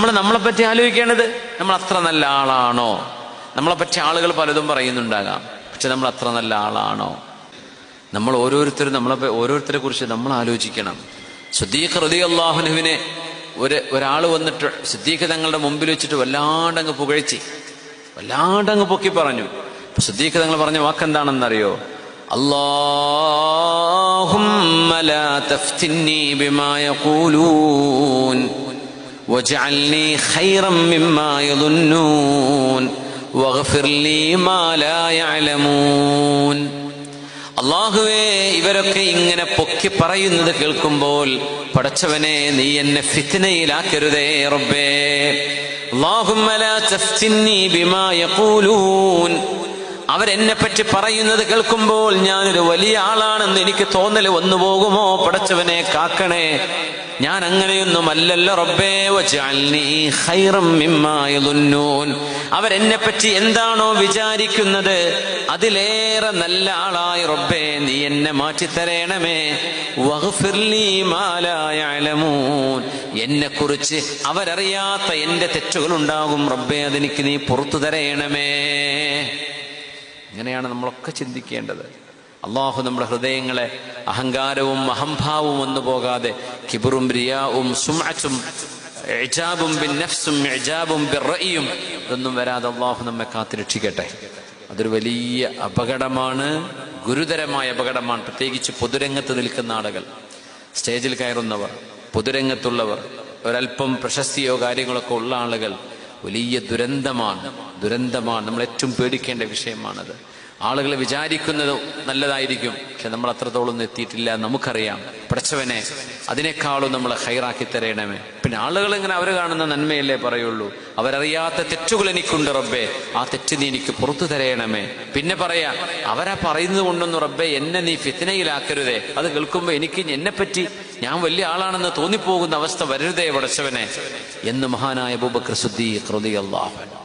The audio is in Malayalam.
നമ്മൾ നമ്മളെ പറ്റി ആലോചിക്കേണ്ടത് നമ്മൾ അത്ര നല്ല ആളാണോ? നമ്മളെ പറ്റി ആളുകൾ പലതും പറയുന്നുണ്ടാകാം. പക്ഷെ നമ്മൾ അത്ര നല്ല ആളാണോ? നമ്മൾ ഓരോരുത്തരും നമ്മളെ ഓരോരുത്തരെ കുറിച്ച് നമ്മൾ ആലോചിക്കണം. സുദ്ദീഖ് റതി അള്ളാഹുനുവിനെ ഒരു ഒരാൾ വന്നിട്ട് സുദ്ദീഖ് തങ്ങളുടെ മുമ്പിൽ വെച്ചിട്ട് വല്ലാണ്ടങ്ങ് പുകഴ്ച വല്ലാണ്ടങ്ങ് പൊക്കി പറഞ്ഞു. സുദ്ദീഖ് തങ്ങൾ പറഞ്ഞ വാക്കെന്താണെന്നറിയോ? അള്ളാഹും واجعلني خيرا مما يظنون واغفر لي ما لا يعلمون അള്ളാഹുവേ ഇവരൊക്കെ ഇങ്ങനെ പൊക്കി പറയുന്നത് കേൾക്കുമ്പോൾ പടച്ചവനെ നീ എന്നെ ഫിത്നയിലാക്കരുതേ റബ്ബേ اللهم لا تفتني بما يقولون അവരെന്നെ പറ്റി പറയുന്നത് കേൾക്കുമ്പോൾ ഞാനൊരു വലിയ ആളാണെന്ന് എനിക്ക് തോന്നൽ വന്നു പോകുമോ? പടച്ചവനെ കാക്കണേ. ഞാൻ അങ്ങനെയൊന്നും അല്ലല്ലോ റബ്ബേ അവരെന്നെ പറ്റി എന്താണോ വിചാരിക്കുന്നത്? അതിലേറെ നല്ല ആളായി റബ്ബേ നീ എന്നെ മാറ്റിത്തരേണമേ. എന്നെ കുറിച്ച് അവരറിയാത്ത എന്റെ തെറ്റുകൾ ഉണ്ടാകും റബ്ബേ അതെനിക്ക് നീ പുറത്തു തരയണമേ ഇങ്ങനെയാണ് നമ്മളൊക്കെ ചിന്തിക്കേണ്ടത്. അള്ളാഹു നമ്മുടെ ഹൃദയങ്ങളെ അഹങ്കാരവും അഹംഭാവവും ഒന്നു പോകാതെ കിബറും റിയാവും സുമാച്ചും ഇജാബും ബിൻ നഫ്സും ഇജാബും ബിറയും ഇതൊന്നും വരാതെ അള്ളാഹു നമ്മെ കാത്തിരക്ഷിക്കട്ടെ അതൊരു വലിയ അപകടമാണ് ഗുരുതരമായ അപകടമാണ്. പ്രത്യേകിച്ച് പൊതുരംഗത്ത് നിൽക്കുന്ന ആളുകൾ സ്റ്റേജിൽ കയറുന്നവർ പൊതുരംഗത്തുള്ളവർ ഒരല്പം പ്രശസ്തിയോ കാര്യങ്ങളൊക്കെ ഉള്ള ആളുകൾ വലിയ ദുരന്തമാണ്. ദുരന്തമാണ്. നമ്മൾ ഏറ്റവും പേടിക്കേണ്ട വിഷയമാണത്. ആളുകൾ വിചാരിക്കുന്നത് നല്ലതായിരിക്കും. പക്ഷെ നമ്മൾ അത്രത്തോളം എത്തിയിട്ടില്ല നമുക്കറിയാം. പഠിച്ചവനെ അതിനേക്കാളും നമ്മൾ ഹൈറാക്കി തരയണമേ പിന്നെ ആളുകൾ ഇങ്ങനെ അവർ കാണുന്ന നന്മയല്ലേ പറയുള്ളൂ. അവരറിയാത്ത തെറ്റുകൾ എനിക്കുണ്ട് റബ്ബേ. ആ തെറ്റ് നീ എനിക്ക് പുറത്തു തരയണമേ പിന്നെ പറയാ അവരാ പറയുന്നത് കൊണ്ടൊന്നും റബ്ബേ എന്നെ നീ ഫിത്തിനയിലാക്കരുതേ. അത് കേൾക്കുമ്പോൾ എനിക്ക് എന്നെ പറ്റി ഞാൻ വലിയ ആളാണെന്ന് തോന്നിപ്പോകുന്ന അവസ്ഥ വരരുതേ പടച്ചവനെ എന്ന് മഹാനായ അബൂബക്കർ സുദ്ദീഖ് റളിയല്ലാഹു അൻഹു.